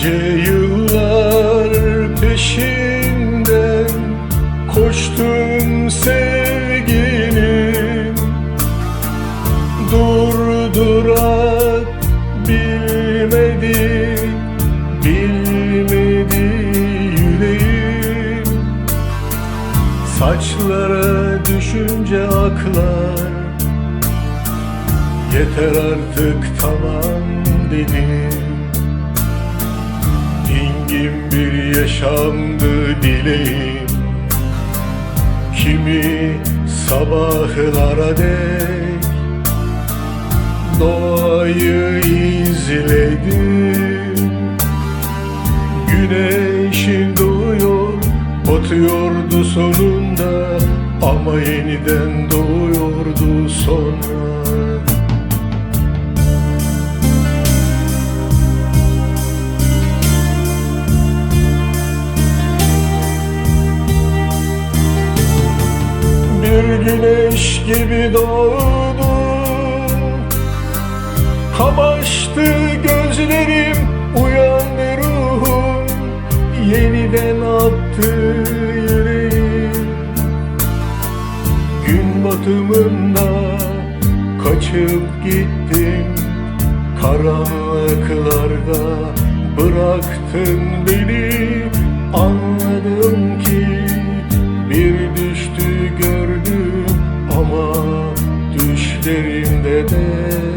Nice yıllar peşinden koştum sevgilim. Durdurak bilmedi, bilmedi yüreğim. Saçlara düşünce aklar Yeter artık tamam dedim. Bir yaşamdı dileğim. Kimi sabahlara dek Doğayı izledim. Güneşin doğuyor Batıyordu sonunda Ama yeniden doğuyordu sonra güneş gibi doğdu. Kamaştı gözlerim Uyandı ruhum. Yeniden attı yüreğim. Gün batımında Kaçıp gittim. Karanlıklarda Bıraktın beni. Anladım did.